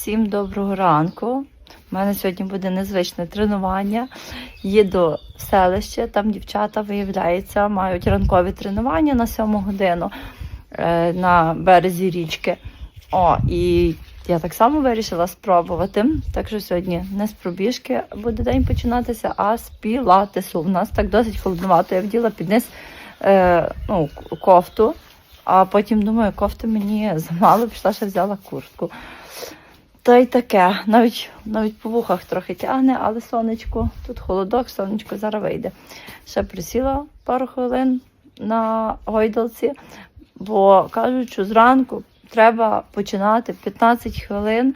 Всім доброго ранку. У мене сьогодні буде незвичне тренування. Їду в селище, там дівчата, виявляється, мають ранкові тренування на 7 годину е, на березі річки. О, і я так само вирішила спробувати. Так що сьогодні не з пробіжки буде день починатися, а з пілатесу. У нас так досить холодновато. Я вділа під низ е, ну, кофту, а потім думаю, кофти мені замало, пішла ще взяла куртку. Та й таке, навіть, навіть по вухах трохи тягне, але сонечко, тут холодок, сонечко зараз вийде. Ще присіла пару хвилин на гойдалці, бо кажуть, що зранку треба починати 15 хвилин,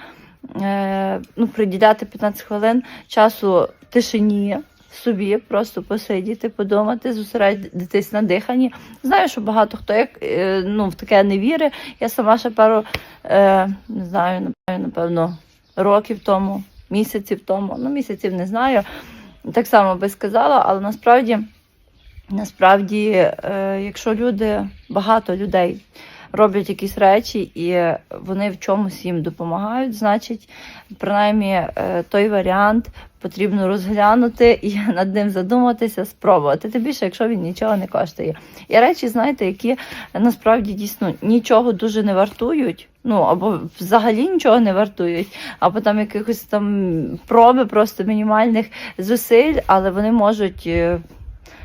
е, ну, приділяти 15 хвилин часу тишині собі, просто посидіти, подумати, зосередитись на диханні. Знаю, що багато хто як е, ну, в таке не вірить. Я сама ще пару, е, не знаю, напевно, років тому, місяців тому, ну місяців не знаю. Так само би сказала, але насправді, насправді, е, якщо люди, багато людей роблять якісь речі і вони в чомусь їм допомагають, значить, принаймні, е, той варіант потрібно розглянути і над ним задуматися, спробувати. Тим більше, якщо він нічого не коштує. І речі, знаєте, які насправді дійсно нічого дуже не вартують. Ну або взагалі нічого не вартують, або там якихось там проби просто мінімальних зусиль, але вони можуть е,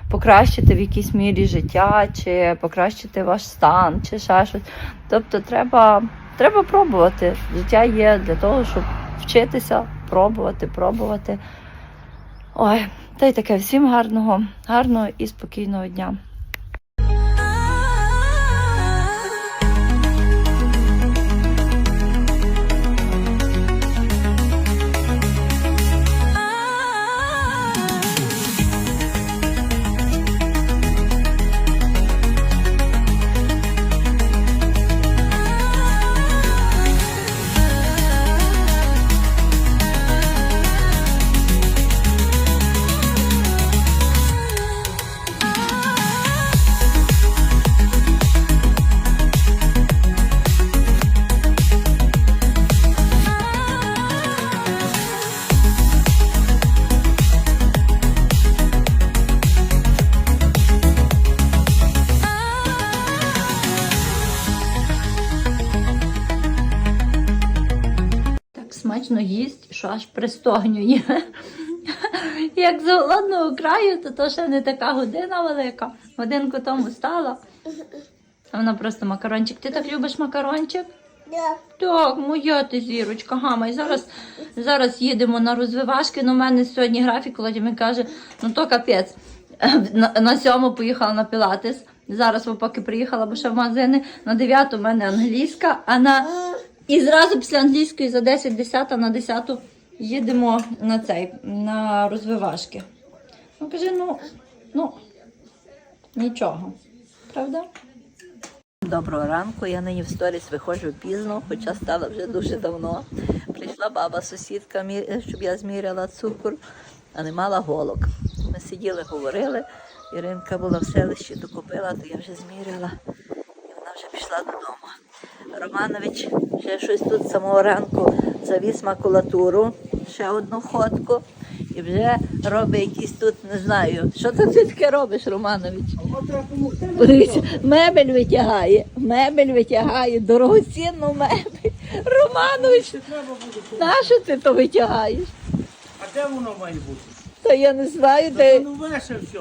покращити в якійсь мірі життя, чи покращити ваш стан, чи ще щось. Тобто треба, треба пробувати. Життя є для того, щоб вчитися, пробувати, пробувати. Ой, та й таке всім гарного, гарного і спокійного дня. Аж пристогнює. Як з голодного краю, то то ще не така година велика. Годинку тому стала. А вона просто макарончик. Ти так любиш макарончик? Да. Так, моя ти зірочка, гама. Зараз, зараз їдемо на розвивашки. Ну, у мене сьогодні графік, Володя каже, ну то капець. На, на сьому поїхала на пілатес. Зараз поки приїхала, бо ще в магазини. На 9 у мене англійська, а на і зразу після англійської за 10, 10 на 10 їдемо на цей, на розвивашки. Ну каже, ну, ну, нічого. Правда? Доброго ранку. Я нині в сторіс виходжу пізно, хоча стала вже дуже давно. Прийшла баба сусідка, щоб я зміряла цукор, а не мала голок. Ми сиділи, говорили. Іринка була в селищі, докупила, то я вже зміряла. І вона вже пішла додому. Романович ще щось тут з самого ранку завіз макулатуру, ще одну ходку. І вже робить якісь тут, не знаю. Що це ти таке робиш, Романович? Подивіться, мебель витягає, мебель витягає, дорогоцінну мебель. Романович, нащо ти то витягаєш? А де воно має бути? Та я не знаю, Це де нове ще все.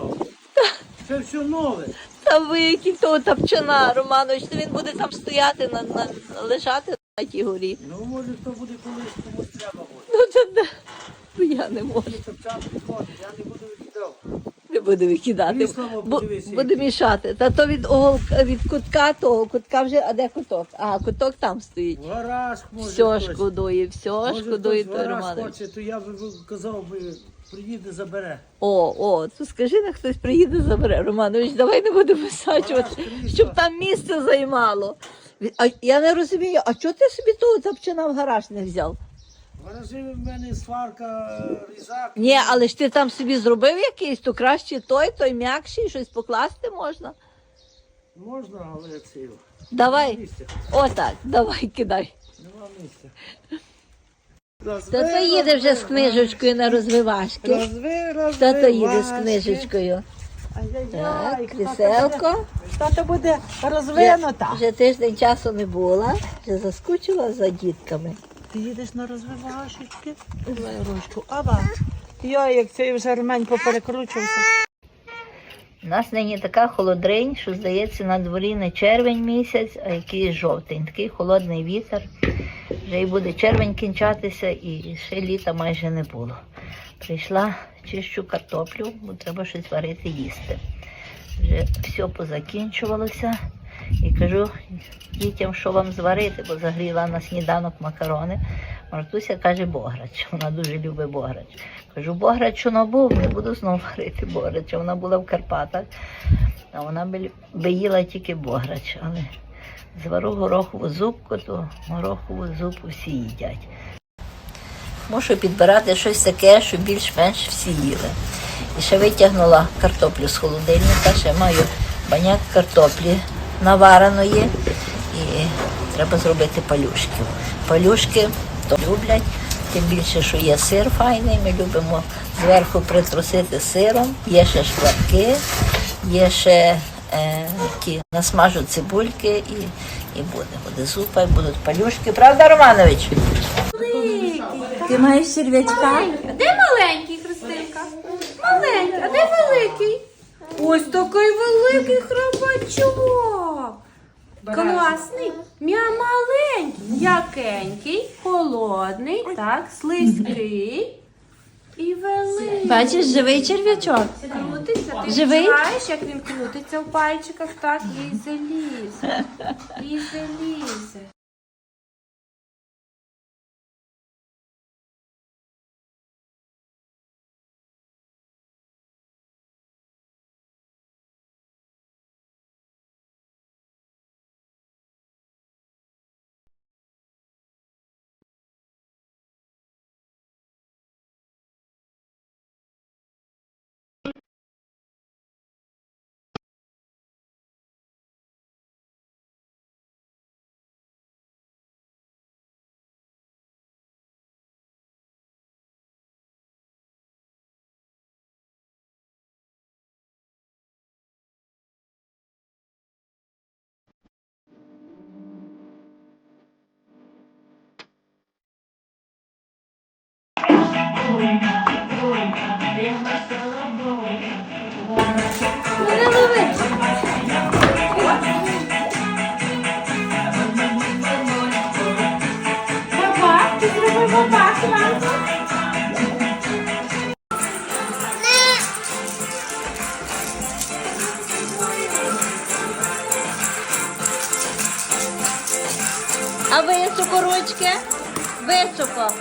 Це все нове. та ви які того тапчана, Романович, то він буде там стояти, на, на, лежати на горі. Ну, може, то буде колись комусь треба буде. Ну це де? Ну, Я не можу, Тобчан підходить, я не буду викидав. не буду викидати. Крісло, подивися, Буде мішати. Та то від оголка, від кутка того, кутка вже, а де куток? А, куток там стоїть. Гараж може Все хтось. шкодує, все Може, шкодує хтось той гараж Романович. хоче, то я би казав би, приїде, забере. О, о, то скажи, на хтось приїде, забере. Романович, давай не будемо висаджувати, щоб там місце займало. А я не розумію, а чого ти собі того запчина в гараж не взяв? Гаражі в мене сварка, різак. Ні, але ж ти там собі зробив якийсь, то краще той, той м'якший, щось покласти можна. Можна, але це. Давай, Місця. отак, давай, кидай. Нема місця. Тато їде вже з книжечкою на розвивашки. Розви, розви, Тато їде з книжечкою. Так, кріселко. то- буде розвинута? Вже тиждень часу не була, вже заскучила за дітками. Ти їдеш на розвивашечки? Давай ручку. Аба. Йой, як цей вже ремень поперекручувався. У нас нині така холодринь, що здається на дворі не червень місяць, а якийсь жовтень. Такий холодний вітер. Вже й буде червень кінчатися, і ще літа майже не було. Прийшла, чищу картоплю, бо треба щось варити їсти. Вже все позакінчувалося. І кажу дітям, що вам зварити, бо загріла на сніданок макарони. Мартуся каже бограч. Вона дуже любить бограч. Кажу, бограч воно був, не буду знову варити бограч. Вона була в Карпатах, а вона би, їла тільки бограч. Але звару горохову зубку, то горохову зупу всі їдять. Мушу підбирати щось таке, що більш-менш всі їли. І ще витягнула картоплю з холодильника, ще маю баняк картоплі навареної і треба зробити палюшки. Палюшки то люблять, тим більше, що є сир файний, ми любимо зверху притрусити сиром, є ще шкварки, є ще е, ті насмажу цибульки і, і буде. Буде зупа, і будуть палюшки. Правда, Романович? Ти маєш черв'ячка? Де маленький Христинка? Маленький, а де великий? Ось такий великий хробачок. Класний. Мя маленький, м'якенький, холодний, так, слизький і великий. Бачиш, живий черв'ячок. Крутиться, ти Живий? знаєш, як він крутиться в пальчиках, так, їй залізе. Їй залізе. А високо ручки? Високо.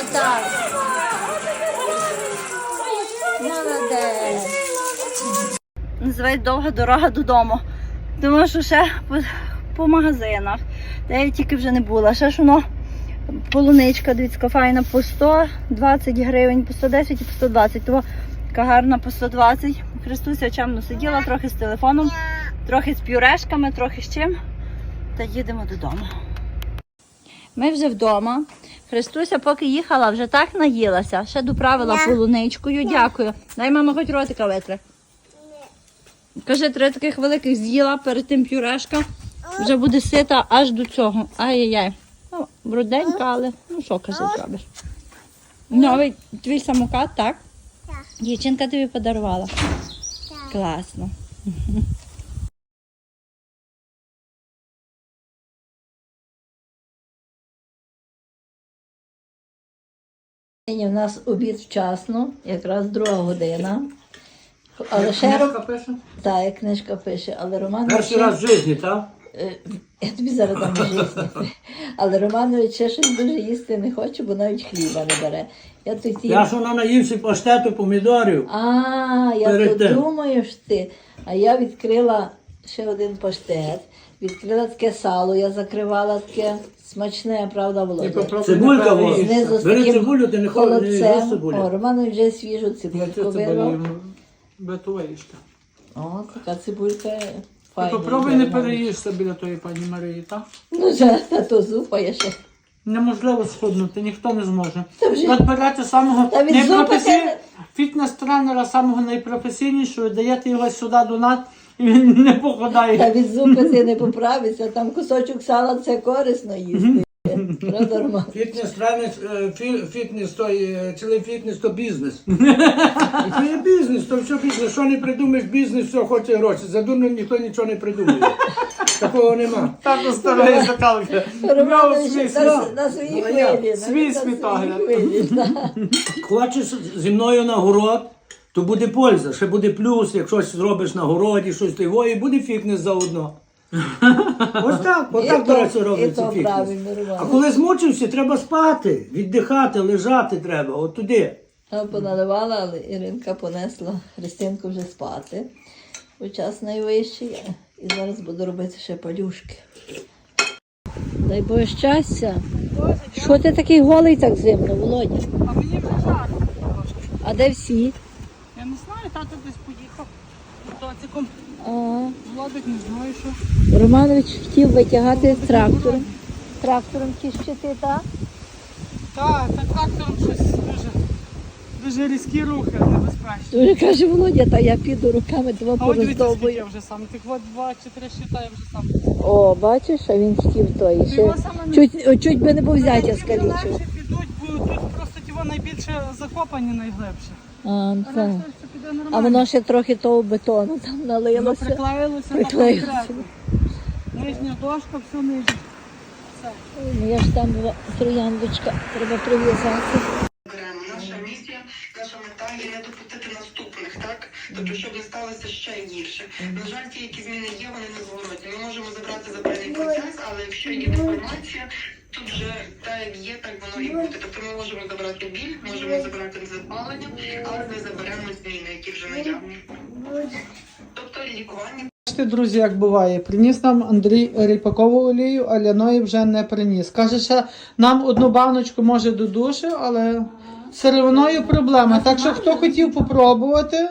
Отак. Молодець. Називають довга дорога додому. Тому що ще по, по магазинах, де я тільки вже не була. Ще ж воно полуничка, дивіться, файна по 120 гривень, по 110 і по 120. Тому така гарна по 120. Христуся чемно сиділа, трохи з телефоном, трохи з пюрешками, трохи з чим. Та їдемо додому. Ми вже вдома. Христуся, поки їхала, вже так наїлася. Ще доправила полуничкою. Дякую. Дай мама хоч ротика витре. Каже, три таких великих з'їла перед тим пюрешка. Вже буде сита аж до цього. Ай-яй-яй. Бруденька, але ну що каже, зробиш. Новий твій самокат, так? Так. Дівчинка тобі подарувала. Так. Класно. Нині в нас обід вчасно, якраз друга година. Але ще Ром... Так, як книжка пише, але Романович... Перший раз в житті, так? Е, Я тобі зараз дам життя. Але Романович ще щось дуже їсти не хоче, бо навіть хліба не бере. Я тут ті... Я ж воно наївся паштету помідорів. А, я Перед то тим. думаю ж ти. А я відкрила ще один паштет, відкрила таке сало, я закривала таке смачне, правда, Володя? Цибулька во. Знизу з Бери таким цибулю, ти не хочеш не їж холодцем. О, цибулю. Романович вже свіжу цибульку вирвав. Бетовишка. О, така цибулька Ти попробуй не Романович. переїсти біля тої пані Марії, так? Ну, вже та то зупа я ще. Неможливо схуднути, ніхто не зможе. От берете самого Та від фітнес-тренера, самого найпрофесійнішого, даєте його сюди до нас, і він не походає. Та від зупи ти не поправиться, там кусочок сала це корисно їсти. Фітнес, тренер, е, фітнес, то е, цілий фітнес то бізнес. Це є бізнес, то все бізнес. Що не придумаєш бізнес, все хоче гроші. За дурним ніхто нічого не придумує. Такого нема. Так старої закалки. Роман свій світогляд. Хочеш зі мною на город, то буде польза, ще буде плюс, якщо щось зробиш на городі, щось того, і буде фітнес заодно. Ось так, отак, то- до речі, робиться фітнес. А коли змучився, треба спати, віддихати, лежати треба, от туди. Там поналивала, але Іринка понесла Христинку вже спати. Бо час найвищий. І зараз буду робити ще палюшки. Дай Боже щастя. Що ти такий голий так зимно, Володя? А мені вже жарко. А де всі? Я не знаю, тато десь поїхав. Мотоциклом. А, Владик не знаю, що. Романович хотів витягати трактором. Трактором ті щити, так? Так, так трактором щось дуже, дуже різкі рухи, небезпечні. Дуже каже Володя, та я піду руками два А от дивіться, скільки я вже сам. Тих от два чи три щита я вже сам. О, бачиш, а він хотів той. Ще Його саме чуть, о, чуть би не був зятя скалічив. легше підуть, бо тут просто ті найбільше закопані найглибше. А, А так. Нормально. а воно ще трохи того бетону там Воно налилося. приклеїлося Приклеїлося. на конкретно. Нижня дошка, все нижня. Все. Ну, я ж там була трояндочка, треба прив'язати. Тобто, щоб не сталося ще гірше. На жаль, ті, які зміни є, вони незворотні. Ми можемо забрати забраний процес, але якщо є деформація, тут вже так як є, так воно і буде. Тобто ми можемо забрати біль, можемо забрати запалення, але не заберемо зміни, які вже наявні. Тобто лікування друзі, як буває. Приніс нам Андрій ріпакову олію, а ляної вже не приніс. Каже, що нам одну баночку може до душу, але з сировиною проблема. Так що хто хотів попробувати,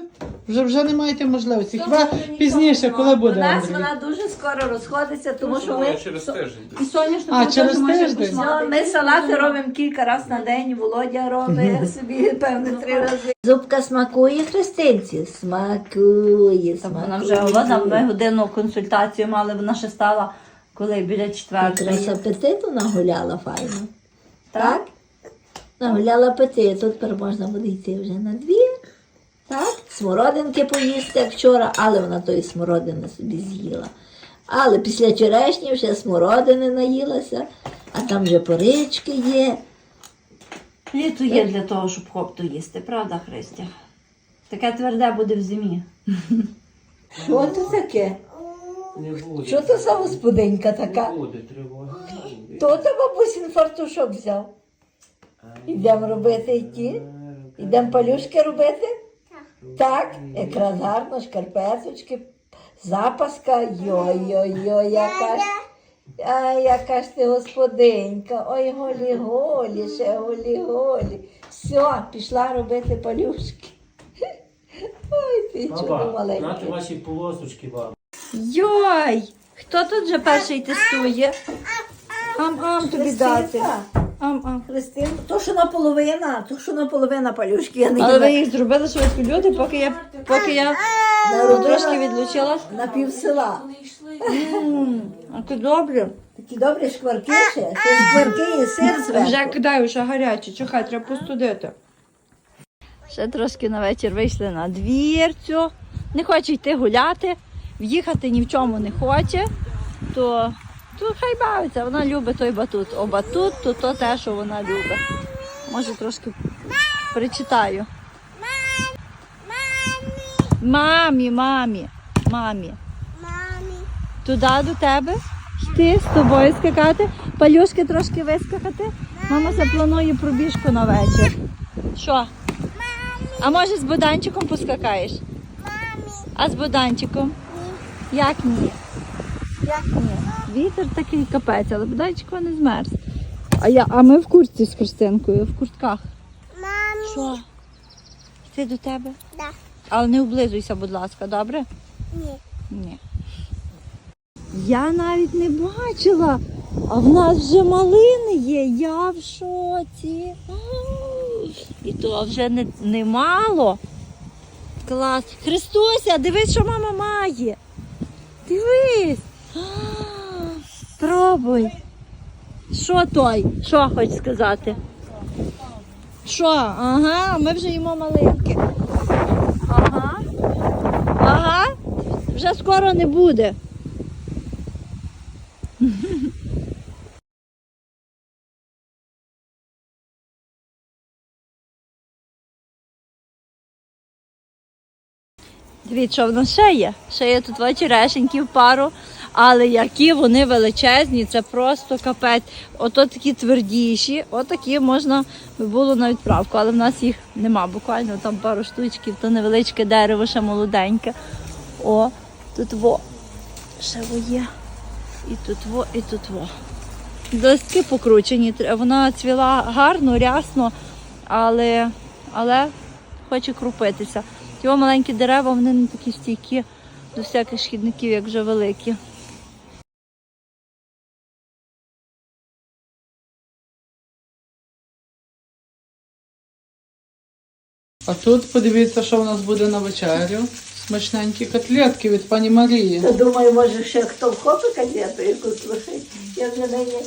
вже вже не маєте можливості. Хіба пізніше, коли буде? У нас Андрій? вона дуже скоро розходиться, тому що ми, через тиждень. І соняшнику А, через може тиждень? Ну, ми салати робимо кілька разів на день, Володя робить собі, певне, три рази. Зубка смакує Христинці? Смакує, Так, вона вже вона, ми годинну консультацію мали, вона ще стала коли біля Якраз четвертої. апетиту нагуляла файно. Так? Нагуляла апетиту, тепер можна буде йти вже на двір. Так? Смородинки поїсти, як вчора, але вона тої смородини собі з'їла. Але після черешні вже смородини наїлася, а там вже порички є. Літо є для того, щоб хопту їсти, правда, Христя? Таке тверде буде в зимі. Що це таке? Не буде. Що це за господинька така? Буде тривога. Хто це бабусін фартушок взяв? Йдемо робити йти? Йдемо палюшки робити? Так. Якраз гарно, шкарпеточки, запаска. Йой-йой-йой, яка ж. Ай, яка ж ти господинька. Ой, голі-голі, ще голі-голі. Все, пішла робити палюшки. Ой, ти чудо Баба, маленька. ваші полосочки, баба. Йой! Хто тут вже перший тестує? Ам-ам тобі дати. Ам-ам. Христин, то, що наполовина, то, що наполовина палюшки, я не Але ви їх зробили швидко люди, поки я, поки я трошки відлучилась. на пів села. М, А ти добре? Такі добрі шкварки ще. Це шкварки і сир зверху. Вже кидаю, вже гаряче, чекай, треба постудити. Ще трошки на вечір вийшли на двірцю. Не хоче йти гуляти, в'їхати ні в чому не хоче, то, то хай бавиться, вона любить той батут. О, батут, то, то те, що вона любить. Може трошки причитаю. Мамі, мамі, мамі. Мамі. Туди до тебе? Йти з тобою скакати, палюшки трошки вискакати. Мама запланує пробіжку на вечір. Що? А може з Боданчиком поскакаєш? Мамі. А з Боданчиком? Як ні? Як ні? Вітер такий капець, але Боданчик не змерз. А, я, а ми в куртці з Христинкою, в куртках. Мамі. Що? Йти до тебе? Да. Але не облизуйся, будь ласка, добре? Ні. Ні. Я навіть не бачила, А в нас вже малини є, я в шоці. І то вже не, немало. Клас. Христуся, дивись, що мама має. Дивись. Пробуй. Що той? Що хочеш сказати? Що? Ага, ми вже їмо малинки. Ага. Ага. Вже скоро не буде. Дивіться, що в нас ще є. Ще є тут два пару, але які вони величезні, це просто капець. Ото такі твердіші, отакі можна було на відправку, але в нас їх нема. Буквально там пару штучків, то невеличке дерево, ще молоденьке. О, тут во. Ще во є. І тут во, і тут во. Листки покручені. Вона цвіла гарно, рясно, але, але хоче крупитися. Його маленькі дерева, вони не такі стійкі до всяких шкідників, як вже великі. А тут подивіться, що в нас буде на вечерю. Смачненькі котлетки від пані Марії. Та думаю, може ще хто вхопить котлету якусь лишить. Я вже нині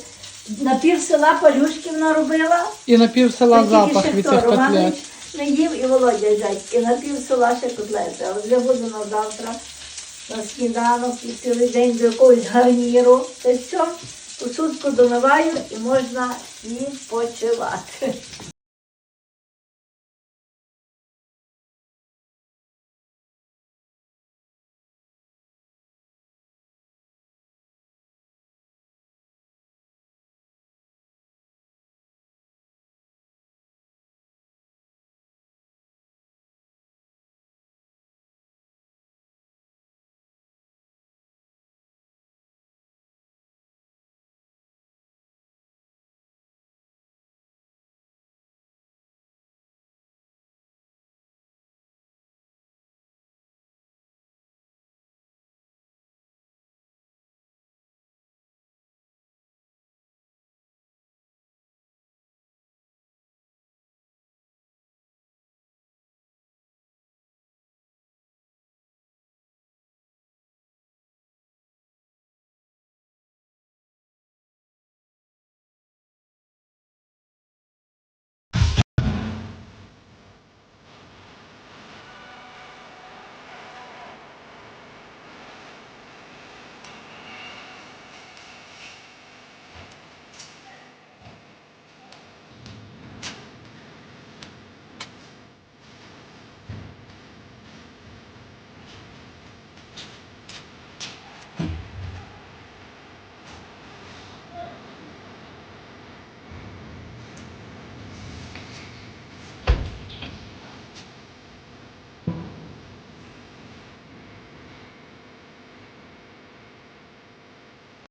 на пів села палюшків наробила. І на пів села запах від цих котлет. Не їв і Володя їдять. І на пів села ще котлети. Але вже буду на завтра на сніданок і цілий день до якогось гарніру. Та все, посудку домиваю і можна відпочивати.